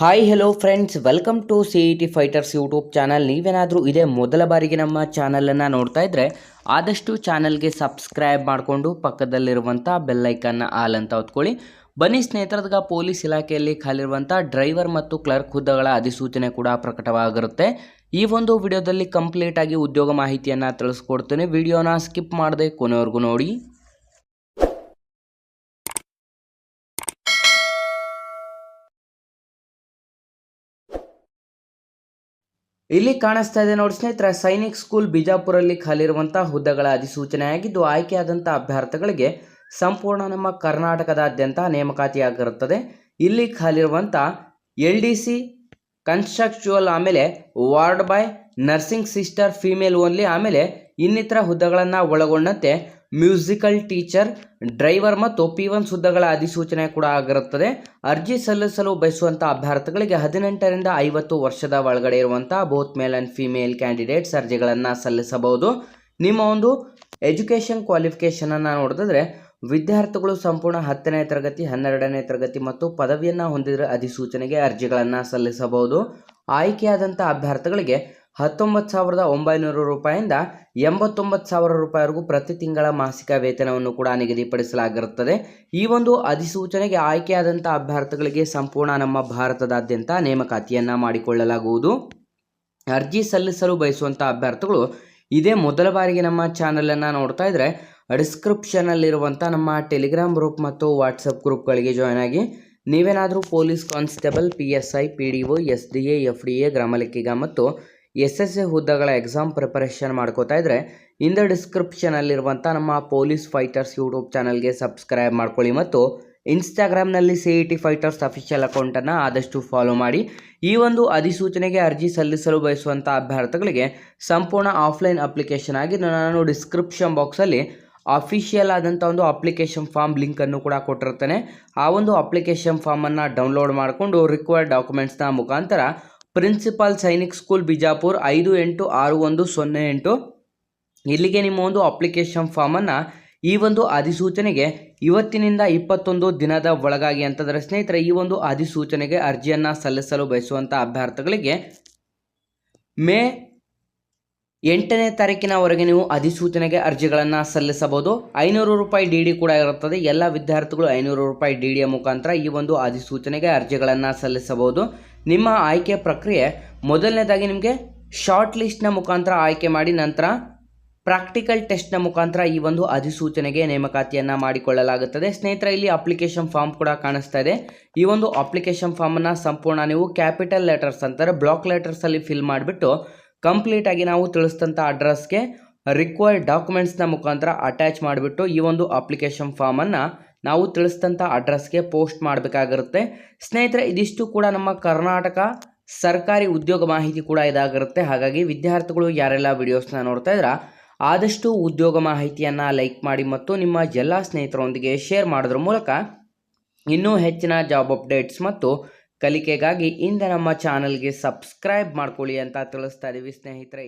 Hi hello friends welcome to C E T fighters YouTube channel ನೀವೇನಾದರೂ ಇದೇ ಮೊದಲ ಬಾರಿಗೆ ನಮ್ಮ ಚಾನಲನ್ನು ನೋಡ್ತಾ ಇದ್ದರೆ ಆದಷ್ಟು ಚಾನಲ್ಗೆ ಸಬ್ಸ್ಕ್ರೈಬ್ ಮಾಡಿಕೊಂಡು ಪಕ್ಕದಲ್ಲಿರುವಂಥ ಬೆಲ್ಲೈಕನ್ನ ಆಲ್ ಅಂತ ಹೊತ್ಕೊಳ್ಳಿ. ಬನ್ನಿ ಸ್ನೇಹಿತರದಗ ಪೊಲೀಸ್ ಇಲಾಖೆಯಲ್ಲಿ ಖಾಲಿರುವಂಥ ಡ್ರೈವರ್ ಮತ್ತು ಕ್ಲರ್ಕ್ ಹುದ್ದೆಗಳ ಅಧಿಸೂಚನೆ ಕೂಡ ಪ್ರಕಟವಾಗಿರುತ್ತೆ. ಈ ಒಂದು ವಿಡಿಯೋದಲ್ಲಿ ಕಂಪ್ಲೀಟಾಗಿ ಉದ್ಯೋಗ ಮಾಹಿತಿಯನ್ನು ತಿಳಿಸ್ಕೊಡ್ತೇನೆ. ವಿಡಿಯೋನ ಸ್ಕಿಪ್ ಮಾಡದೆ ಕೊನೆವರೆಗೂ ನೋಡಿ. ಇಲ್ಲಿ ಕಾಣಿಸ್ತಾ ಇದೆ ನೋಡಿ ಸ್ನೇಹಿತರೆ, ಸೈನಿಕ್ ಸ್ಕೂಲ್ ಬಿಜಾಪುರಲ್ಲಿ ಖಾಲಿರುವಂಥ ಹುದ್ದೆಗಳ ಅಧಿಸೂಚನೆಯಾಗಿದ್ದು, ಆಯ್ಕೆಯಾದಂಥ ಅಭ್ಯರ್ಥಿಗಳಿಗೆ ಸಂಪೂರ್ಣ ನಮ್ಮ ಕರ್ನಾಟಕದಾದ್ಯಂತ ನೇಮಕಾತಿಯಾಗಿರುತ್ತದೆ. ಇಲ್ಲಿ ಖಾಲಿರುವಂಥ ಎಲ್ ಡಿ ಸಿ ಕನ್ಸ್ಟ್ರಕ್ಚುವಲ್ ಆಮೇಲೆ ward boy nursing sister female only, ಆಮೇಲೆ ಇನ್ನಿತರ ಹುದ್ದೆಗಳನ್ನು ಒಳಗೊಂಡಂತೆ ಮ್ಯೂಸಿಕಲ್ ಟೀಚರ್, ಡ್ರೈವರ್ ಮತ್ತು ಪಿ ಒನ್ ಸುದ್ದಗಳ ಅಧಿಸೂಚನೆ ಕೂಡ ಆಗಿರುತ್ತದೆ. ಅರ್ಜಿ ಸಲ್ಲಿಸಲು ಬಯಸುವಂಥ ಅಭ್ಯರ್ಥಿಗಳಿಗೆ ಹದಿನೆಂಟರಿಂದ ಐವತ್ತು ವರ್ಷದ ಒಳಗಡೆ ಇರುವಂಥ both male and female candidates ಅರ್ಜಿಗಳನ್ನು ಸಲ್ಲಿಸಬಹುದು. ನಿಮ್ಮ ಒಂದು ಎಜುಕೇಷನ್ ಕ್ವಾಲಿಫಿಕೇಷನನ್ನು ನೋಡಿದ್ರೆ ವಿದ್ಯಾರ್ಥಿಗಳು ಸಂಪೂರ್ಣ ಹತ್ತನೇ ತರಗತಿ, ಹನ್ನೆರಡನೇ ತರಗತಿ ಮತ್ತು ಪದವಿಯನ್ನು ಹೊಂದಿದ ಅಧಿಸೂಚನೆಗೆ ಅರ್ಜಿಗಳನ್ನು ಸಲ್ಲಿಸಬಹುದು. ಆಯ್ಕೆಯಾದಂಥ ಅಭ್ಯರ್ಥಿಗಳಿಗೆ ಹತ್ತೊಂಬತ್ತು ಸಾವಿರದ ಒಂಬೈನೂರು ರೂಪಾಯಿಂದ ಎಂಬತ್ತೊಂಬತ್ತು ಸಾವಿರ ರೂಪಾಯಿವರೆಗೂ ಪ್ರತಿ ತಿಂಗಳ ಮಾಸಿಕ ವೇತನವನ್ನು ಕೂಡ ನಿಗದಿಪಡಿಸಲಾಗಿರುತ್ತದೆ. ಈ ಒಂದು ಅಧಿಸೂಚನೆಗೆ ಆಯ್ಕೆಯಾದಂಥ ಅಭ್ಯರ್ಥಿಗಳಿಗೆ ಸಂಪೂರ್ಣ ನಮ್ಮ ಭಾರತದಾದ್ಯಂತ ನೇಮಕಾತಿಯನ್ನು ಮಾಡಿಕೊಳ್ಳಲಾಗುವುದು. ಅರ್ಜಿ ಸಲ್ಲಿಸಲು ಬಯಸುವಂಥ ಅಭ್ಯರ್ಥಿಗಳು ಇದೇ ಮೊದಲ ಬಾರಿಗೆ ನಮ್ಮ ಚಾನಲನ್ನು ನೋಡ್ತಾ ಇದ್ದರೆ ಡಿಸ್ಕ್ರಿಪ್ಷನಲ್ಲಿರುವಂಥ ನಮ್ಮ ಟೆಲಿಗ್ರಾಮ್ ಗ್ರೂಪ್ ಮತ್ತು ವಾಟ್ಸಪ್ ಗ್ರೂಪ್ಗಳಿಗೆ ಜಾಯ್ನ್ ಆಗಿ ನೀವೇನಾದರೂ police constable, P S I, P D O, S D A, F D A ಗ್ರಾಮಲೆಕ್ಕಿಗ ಮತ್ತು ಎಸ್ ಎಸ್ ಎ ಹುದ್ದೆಗಳ ಎಕ್ಸಾಮ್ ಪ್ರಿಪರೇಷನ್ ಮಾಡ್ಕೋತಾ ಇದ್ದರೆ ಇಂದ ಡಿಸ್ಕ್ರಿಪ್ಷನಲ್ಲಿರುವಂಥ ನಮ್ಮ ಪೊಲೀಸ್ ಫೈಟರ್ಸ್ ಯೂಟ್ಯೂಬ್ ಚಾನಲ್ಗೆ ಸಬ್ಸ್ಕ್ರೈಬ್ ಮಾಡ್ಕೊಳ್ಳಿ ಮತ್ತು ಇನ್ಸ್ಟಾಗ್ರಾಮ್ನಲ್ಲಿ C E T fighters official ಅಕೌಂಟನ್ನು ಆದಷ್ಟು ಫಾಲೋ ಮಾಡಿ. ಈ ಒಂದು ಅಧಿಸೂಚನೆಗೆ ಅರ್ಜಿ ಸಲ್ಲಿಸಲು ಬಯಸುವಂಥ ಅಭ್ಯರ್ಥಿಗಳಿಗೆ ಸಂಪೂರ್ಣ ಆಫ್ಲೈನ್ ಅಪ್ಲಿಕೇಶನ್ ಆಗಿ ನಾನು ಡಿಸ್ಕ್ರಿಪ್ಷನ್ ಬಾಕ್ಸಲ್ಲಿ ಅಫಿಷಿಯಲ್ ಆದಂಥ ಒಂದು ಅಪ್ಲಿಕೇಶನ್ ಫಾರ್ಮ್ ಲಿಂಕನ್ನು ಕೂಡ ಕೊಟ್ಟಿರ್ತೇನೆ ಆ ಒಂದು ಅಪ್ಲಿಕೇಶನ್ ಫಾರ್ಮನ್ನು ಡೌನ್ಲೋಡ್ ಮಾಡಿಕೊಂಡು ರಿಕ್ವೈರ್ಡ್ ಡಾಕ್ಯುಮೆಂಟ್ಸ್ನ ಮುಖಾಂತರ ಪ್ರಿನ್ಸಿಪಾಲ್ ಸೈನಿಕ್ ಸ್ಕೂಲ್ ಬಿಜಾಪುರ್ ಐದು ಎಂಟು ಆರು ಒಂದು ಸೊನ್ನೆ ಎಂಟು. ಇಲ್ಲಿಗೆ ನಿಮ್ಮ ಒಂದು ಅಪ್ಲಿಕೇಶನ್ ಫಾರ್ಮನ್ನು ಈ ಒಂದು ಅಧಿಸೂಚನೆಗೆ ಇವತ್ತಿನಿಂದ ಇಪ್ಪತ್ತೊಂದು ದಿನದ ಒಳಗಾಗಿ ಅಂತಂದರೆ ಸ್ನೇಹಿತರೆ, ಈ ಒಂದು ಅಧಿಸೂಚನೆಗೆ ಅರ್ಜಿಯನ್ನು ಸಲ್ಲಿಸಲು ಬಯಸುವಂಥ ಅಭ್ಯರ್ಥಿಗಳಿಗೆ ಮೇ ಎಂಟನೇ ತಾರೀಕಿನವರೆಗೆ ನೀವು ಅಧಿಸೂಚನೆಗೆ ಅರ್ಜಿಗಳನ್ನು ಸಲ್ಲಿಸಬಹುದು. ಐನೂರು ರೂಪಾಯಿ ಡಿ ಡಿ ಕೂಡ ಇರುತ್ತದೆ. ಎಲ್ಲ ವಿದ್ಯಾರ್ಥಿಗಳು ಐನೂರು ರೂಪಾಯಿ ಡಿ ಡಿಯ ಮುಖಾಂತರ ಈ ಒಂದು ಅಧಿಸೂಚನೆಗೆ ಅರ್ಜಿಗಳನ್ನು ಸಲ್ಲಿಸಬಹುದು. ನಿಮ್ಮ ಆಯ್ಕೆ ಪ್ರಕ್ರಿಯೆ ಮೊದಲನೇದಾಗಿ ನಿಮಗೆ ಶಾರ್ಟ್ ಲಿಸ್ಟ್ನ ಮುಖಾಂತರ ಆಯ್ಕೆ ಮಾಡಿ ನಂತರ ಪ್ರಾಕ್ಟಿಕಲ್ ಟೆಸ್ಟ್ನ ಮುಖಾಂತರ ಈ ಒಂದು ಅಧಿಸೂಚನೆಗೆ ನೇಮಕಾತಿಯನ್ನು ಮಾಡಿಕೊಳ್ಳಲಾಗುತ್ತದೆ. ಸ್ನೇಹಿತರ, ಇಲ್ಲಿ ಅಪ್ಲಿಕೇಶನ್ ಫಾರ್ಮ್ ಕೂಡ ಕಾಣಿಸ್ತಾ ಇದೆ. ಈ ಒಂದು ಅಪ್ಲಿಕೇಶನ್ ಫಾರ್ಮನ್ನು ಸಂಪೂರ್ಣ ನೀವು ಕ್ಯಾಪಿಟಲ್ ಲೆಟರ್ಸ್ ಅಂತಾರೆ ಬ್ಲಾಕ್ ಲೆಟರ್ಸಲ್ಲಿ ಫಿಲ್ ಮಾಡಿಬಿಟ್ಟು ಕಂಪ್ಲೀಟಾಗಿ ನಾವು ತಿಳಿಸಿದಂಥ ಅಡ್ರೆಸ್ಗೆ ರಿಕ್ವೈರ್ಡ್ ಡಾಕ್ಯುಮೆಂಟ್ಸ್ನ ಮುಖಾಂತರ ಅಟ್ಯಾಚ್ ಮಾಡಿಬಿಟ್ಟು ಈ ಒಂದು ಅಪ್ಲಿಕೇಶನ್ ಫಾರ್ಮನ್ನು ನಾವು ತಿಳಿಸಿದಂಥ ಅಡ್ರೆಸ್ಗೆ ಪೋಸ್ಟ್ ಮಾಡಬೇಕಾಗಿರುತ್ತೆ. ಸ್ನೇಹಿತರೆ, ಇದಿಷ್ಟು ಕೂಡ ನಮ್ಮ ಕರ್ನಾಟಕ ಸರ್ಕಾರಿ ಉದ್ಯೋಗ ಮಾಹಿತಿ ಕೂಡ ಇದಾಗಿರುತ್ತೆ. ಹಾಗಾಗಿ ವಿದ್ಯಾರ್ಥಿಗಳು ಯಾರೆಲ್ಲ ವಿಡಿಯೋಸ್ನ ನೋಡ್ತಾ ಇದ್ರ ಆದಷ್ಟು ಉದ್ಯೋಗ ಮಾಹಿತಿಯನ್ನು ಲೈಕ್ ಮಾಡಿ ಮತ್ತು ನಿಮ್ಮ ಎಲ್ಲ ಸ್ನೇಹಿತರೊಂದಿಗೆ ಶೇರ್ ಮಾಡೋದ್ರ ಮೂಲಕ ಇನ್ನೂ ಹೆಚ್ಚಿನ ಜಾಬ್ ಅಪ್ಡೇಟ್ಸ್ ಮತ್ತು ಕಲಿಕೆಗಾಗಿ ಇಂದ ನಮ್ಮ ಚಾನಲ್ಗೆ ಸಬ್ಸ್ಕ್ರೈಬ್ ಮಾಡ್ಕೊಳ್ಳಿ ಅಂತ ತಿಳಿಸ್ತಾ ಇದ್ದೀವಿ ಸ್ನೇಹಿತರೆ.